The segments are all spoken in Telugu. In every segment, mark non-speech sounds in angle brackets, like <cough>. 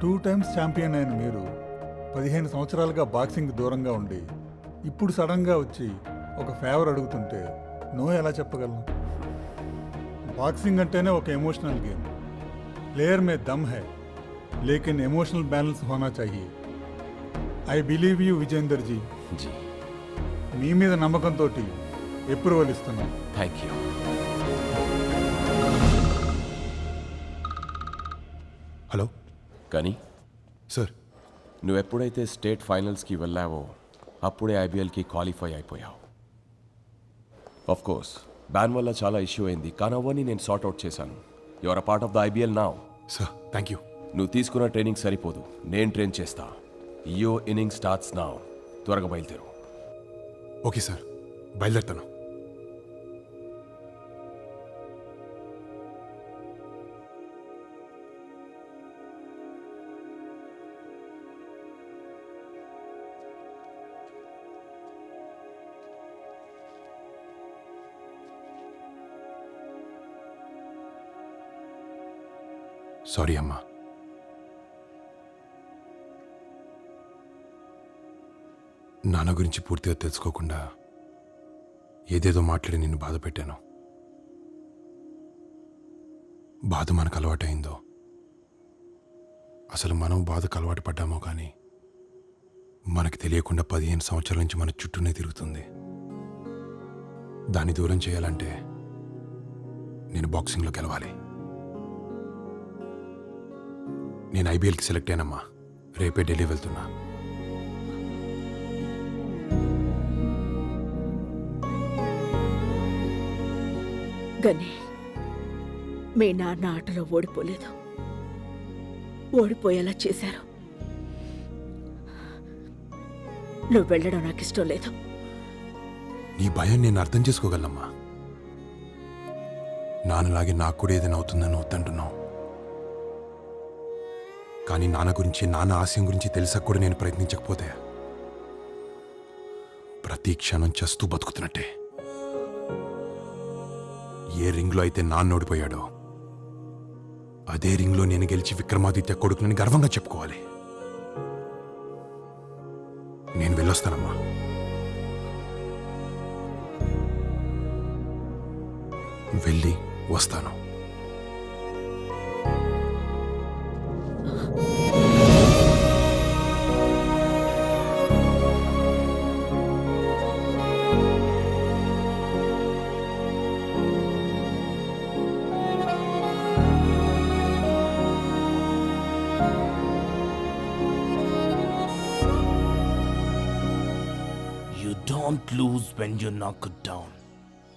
టూ టైమ్స్ ఛాంపియన్ అయిన మీరు పదిహేను సంవత్సరాలుగా బాక్సింగ్ దూరంగా ఉండి ఇప్పుడు సడన్గా వచ్చి ఒక ఫేవర్ అడుగుతుంటే నో ఎలా చెప్పగలను? బాక్సింగ్ అంటేనే ఒక ఎమోషనల్ గేమ్ ప్లేయర్ మే దమ్ హై లేకిన్ ఎమోషనల్ బ్యాలెన్స్ హోనా చాహియే I believe you Vijender ji ji. మీ మీద నమ్మకంతో అప్రూవల్ ఇస్తున్నాను థ్యాంక్ యూ హలో కానీ? సార్ నువ్వు ఎప్పుడైతే స్టేట్ ఫైనల్స్కి వెళ్ళావో అప్పుడే ఐబీఎల్కి క్వాలిఫై అయిపోయావు. ఆఫ్ కోర్స్ బ్యాన్ వల్ల చాలా ఇష్యూ అయింది కానీ అవన్నీ నేను సార్ట్ అవుట్ చేశాను. Your uh part of the IBL నా సార్ థ్యాంక్ యూ నువ్వు తీసుకున్న ట్రైనింగ్ సరిపోదు నేను ట్రైన్ చేస్తా. యో ఇన్నింగ్ స్టార్ట్స్ నా త్వరగా బయలుదేరు. ఓకే సార్ బయలుదేరుతాను. సారీ అమ్మా. నాన్న గురించి పూర్తిగా తెలుసుకోకుండా ఏదేదో మాట్లాడి నిన్ను బాధ పెట్టాను. బాధ మనకు అలవాటైందో అసలు మనం బాధకు అలవాటు పడ్డామో కానీ మనకి తెలియకుండా పదిహేను సంవత్సరాల నుంచి మన చుట్టూనే తిరుగుతుంది. దాన్ని దూరం చేయాలంటే నేను బాక్సింగ్లో గెలవాలి. నేను ఐబీఎల్కి సెలెక్ట్ అయినమ్మా. రేపే ఢిల్లీ వెళ్తున్నా. గని మీ నాన్న ఆటలో ఓడిపోలేదు. ఓడిపోయేలా చేశారు. నువ్వు వెళ్ళడం నాకు ఇష్టం లేదు. నీ భయం నేను అర్థం చేసుకోగలనమ్మా. నాన్నలాగే నాకు కూడా ఏదైనా అవుతుందని వద్దంటున్నావు కానీ నాన్న గురించి నాన్న ఆశయం గురించి తెలిసాక కూడా నేను ప్రయత్నించకపోతే. ప్రతి క్షణం చస్తూ బతుకుతున్నట్టే. ఏ రింగ్లో అయితే నాన్న ఓడిపోయాడో అదే రింగ్లో నేను గెలిచి విక్రమాదిత్య కొడుకునని గర్వంగా చెప్పుకోవాలి. నేను వెళ్ళొస్తానమ్మా. వెళ్ళి వస్తాను. You don't lose when you knock it down.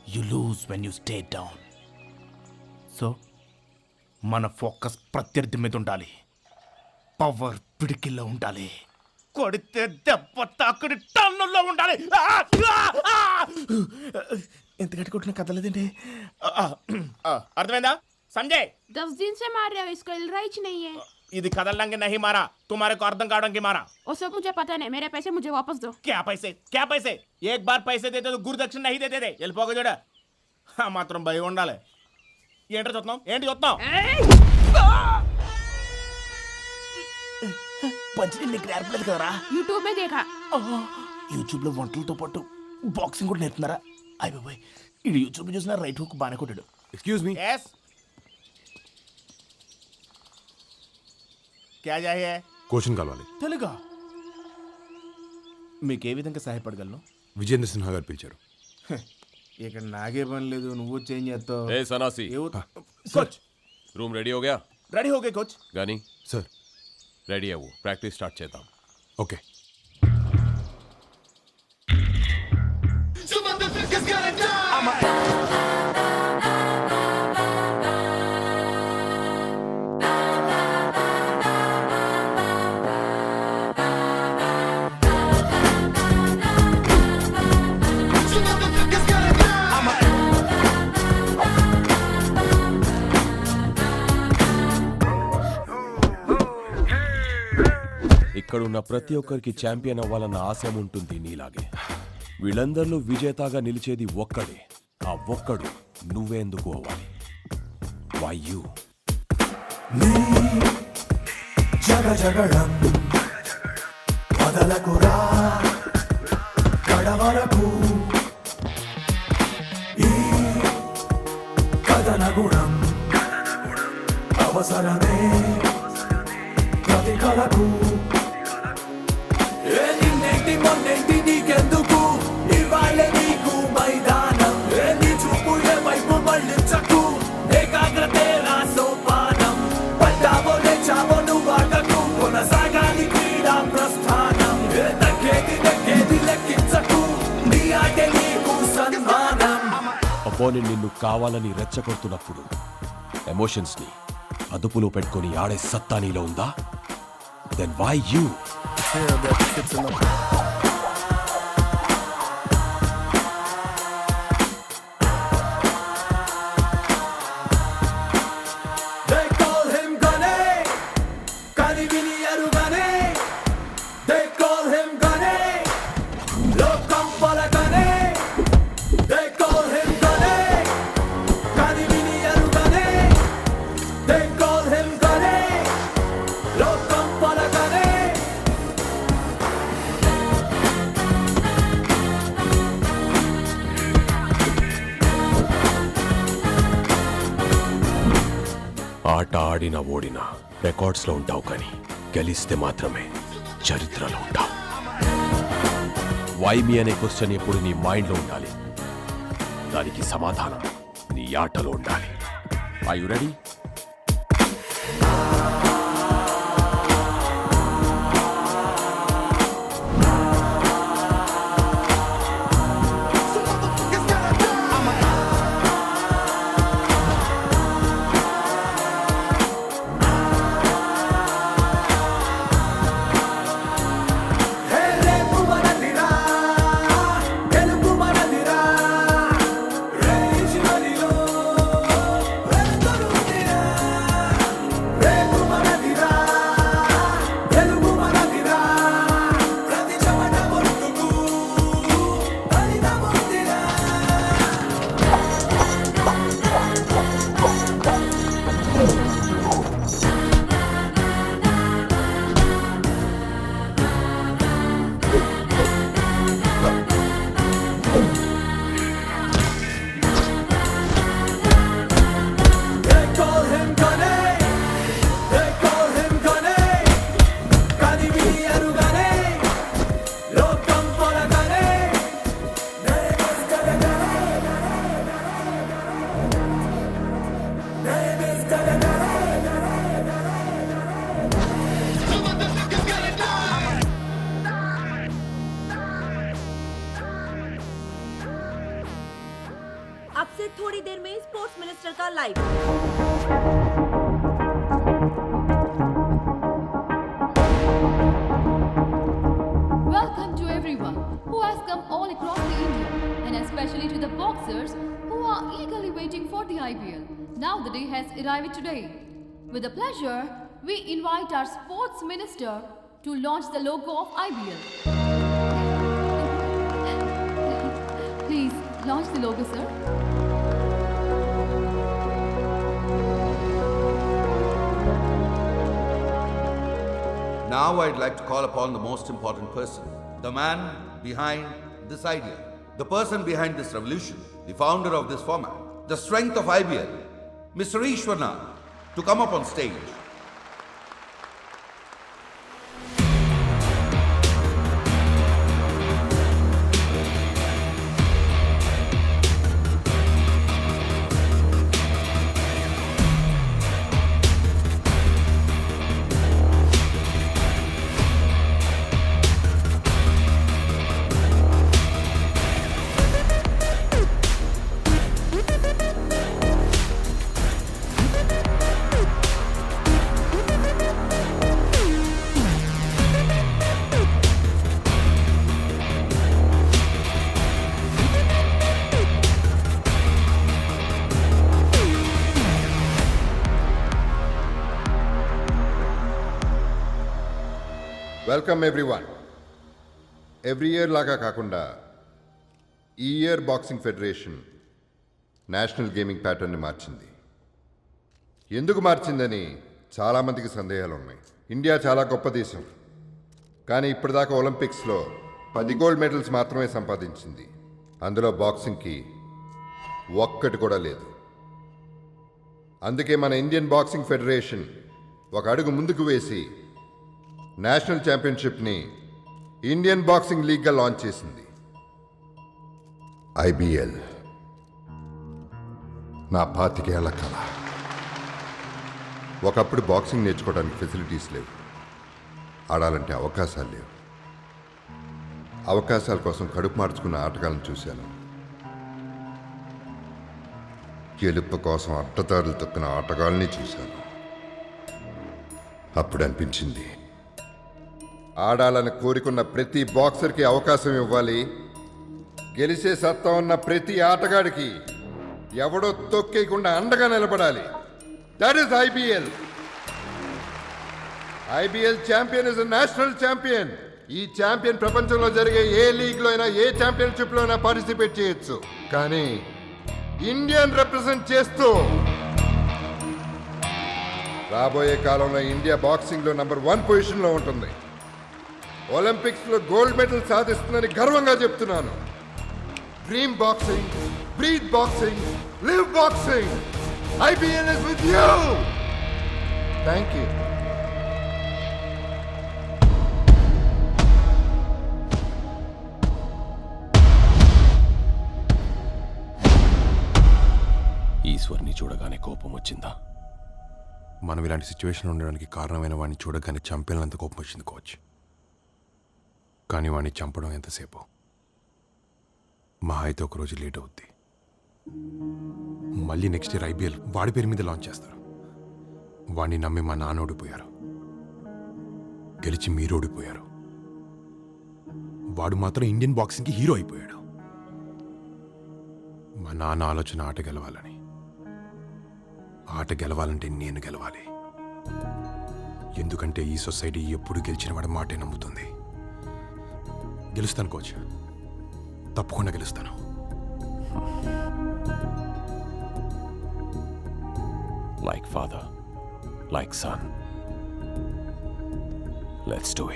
You lose when you stay down. So మన ఫోకస్ ప్రత్యర్థి మీద ఉండాలి పవర్ పిడికిల్లో ఉండాలి కొడితే దెబ్బ తాకుడి టన్నుల్లో ఉండాలి! ఎంత గట్టి కొట్టిన కదలేదండి అర్థమైందా समझे दस दिन से मार रहे हो इसको इलराइच नहीं है यदि कदल लंगे नहीं मारा तुम्हारे को अर्दन गार्डन की मारा वो सब मुझे पता नहीं मेरे पैसे मुझे वापस दो क्या पैसे क्या पैसे एक बार पैसे देते तो गुरुदक्षिण नहीं देते थे వెళ్ళిపోక చూడ మాత్రం భయం ఉండాలి ఏంటో చూస్తున్నాం ఏంటి చూస్తున్నాం పంచి నీకు నేర్పలేదు కదరా यूट्यूब में देखा యూట్యూబ్లో వంటలతో పాటు బాక్సింగ్ కూడా నేర్పుతున్నారా అయిపోయి ఇది యూట్యూబ్లో చూసిన రైట్ హుక్ బాగానే కొట్టాడు ఎక్స్క్యూజ్ మీ ఎస్ క్యా జాయే కోచింగ్ కలవాలి తెలుగా మీకు ఏ విధంగా సహాయపడగలను విజేంద్ర సిన్హా గారు పిలిచారు ఇక్కడ నాకే పని లేదు నువ్వు చేంజ్ చేస్తావు ఏ సనాసి కోచ్ రూమ్ రెడీ हो गया రెడీ హోగే కోచ్ గానీ సార్ రెడీ అవ్వు ప్రాక్టీస్ స్టార్ట్ చేద్దాం ఓకే ఇక్కడున్న ప్రతి ఒక్కరికి ఛాంపియన్ అవ్వాలన్న ఆశయం ఉంటుంది నీలాగే? వీళ్ళందరిలో విజేతగా నిలిచేది ఒక్కడే. ఆ ఒక్కడు నువ్వేందుకు అవ్వాలి? వై యూ జగ కడవరకు ఈ కథన గుణం అవసరమే ప్రతి కళకు నిన్నెంటి మొన్నెంటి నీకెందుకు? ఇవాళ నీకు మైదానం. ఏ నీ చూపు ఏ వైపు మళ్ళించకు? ఏకాగ్రతే నా సోపానం పడ్డావో లేచావో నువ్వు ఆటకు. కొనసాగాలి క్రీడా ప్రస్థానం. ఏ దక్కేది దక్కేది లెక్కించకు. నీ ఆటే నీకు సన్మానం. అపోనెంట్ నిన్ను కావాలని రెచ్చగొడుతున్నప్పుడు ఎమోషన్స్ని అదుపులో పెట్టుకొని ఆడే సత్తా నీలో ఉందా? దెన్ వై యూ ఆట ఓడినా రికార్డ్స్లో ఉంటావు కానీ గెలిస్తే మాత్రమే చరిత్రలో ఉంటావు. వై మీ అనే క్వశ్చన్ ఎప్పుడు నీ మైండ్లో ఉండాలి? దానికి సమాధానం నీ ఆటలో ఉండాలి. I you ready Now the day has arrived today. With a pleasure, we invite our sports minister to launch the logo of IBL. <laughs> Please launch the logo, sir. Now I'd like to call upon the most important person, the man behind this idea, the person behind this revolution, the founder of this format, the strength of IBL, Mr. Ishwarna, to come up on stage. Welcome everyone every year లాగా కాకుండా ఈ year boxing federation national gaming ప్యాటర్న్ని మార్చింది. ఎందుకు మార్చిందని చాలామందికి సందేహాలు ఉన్నాయి. ఇండియా చాలా గొప్ప దేశం. కానీ ఇప్పటిదాకా ఒలింపిక్స్లో పది గోల్డ్ మెడల్స్ మాత్రమే సంపాదించింది. అందులో బాక్సింగ్కి ఒక్కటి కూడా లేదు. అందుకే మన ఇండియన్ బాక్సింగ్ ఫెడరేషన్ ఒక అడుగు ముందుకు వేసి నేషనల్ ఛాంపియన్షిప్ని ఇండియన్ బాక్సింగ్ లీగ్గా లాంచ్ చేసింది. ఐబిఎల్. నా పాతికేళ్ళ కళ. ఒకప్పుడు బాక్సింగ్ నేర్చుకోవడానికి ఫెసిలిటీస్ లేవు. ఆడాలంటే అవకాశాలు లేవు. అవకాశాల కోసం కడుపు మార్చుకున్న ఆటగాళ్ళని చూశాను. గెలుపు కోసం అడ్డదారులు తొక్కిన ఆటగాళ్ళని చూశాను. అప్పుడు అనిపించింది ఆడాలని కోరుకున్న ప్రతి బాక్సర్కి అవకాశం ఇవ్వాలి. గెలిచే సత్తా ఉన్న ప్రతి ఆటగాడికి ఎవడో తొక్కేయకుండా అండగా నిలబడాలి. That is IPL IPL champion is national champion ఈ ఛాంపియన్ ప్రపంచంలో జరిగే ఏ లీగ్లో అయినా ఏ ఛాంపియన్షిప్లో అయినా పార్టిసిపేట్ చేయొచ్చు. కానీ ఇండియన్ రిప్రజెంట్ చేస్తూ రాబోయే కాలంలో ఇండియా బాక్సింగ్లో నంబర్ వన్ పొజిషన్లో ఉంటుంది. ఒలింపిక్స్లో గోల్డ్ మెడల్ సాధిస్తుందని గర్వంగా చెప్తున్నాను. Dream boxing breathe boxing live boxing IBL is with you thank you ఈశ్వర్ని చూడగానే కోపం వచ్చిందా? మనం ఇలాంటి సిచ్యువేషన్ ఉండడానికి కారణమైన వాడిని చూడగానే చంపేనంత కోపం వచ్చింది కోచ్. కానీ వాడిని చంపడం ఎంతసేపు? మహా అయితే ఒక రోజు లేట్ అవుద్ది. మళ్ళీ నెక్స్ట్ ఇయర్ ఐపీఎల్ వాడి పేరు మీద లాంచ్ చేస్తారు. వాడిని నమ్మి మా నాన్న ఓడిపోయారు. గెలిచి మీరు ఓడిపోయారు. వాడు మాత్రం ఇండియన్ బాక్సింగ్కి హీరో అయిపోయాడు. మా నాన్న ఆలోచన ఆట గెలవాలని. ఆట గెలవాలంటే నేను గెలవాలి. ఎందుకంటే ఈ సొసైటీ ఎప్పుడు గెలిచిన వాడి మాటే నమ్ముతుంది. గెలుస్తాను కోచ్. తప్పకుండా గెలుస్తాను. Like father like son let's do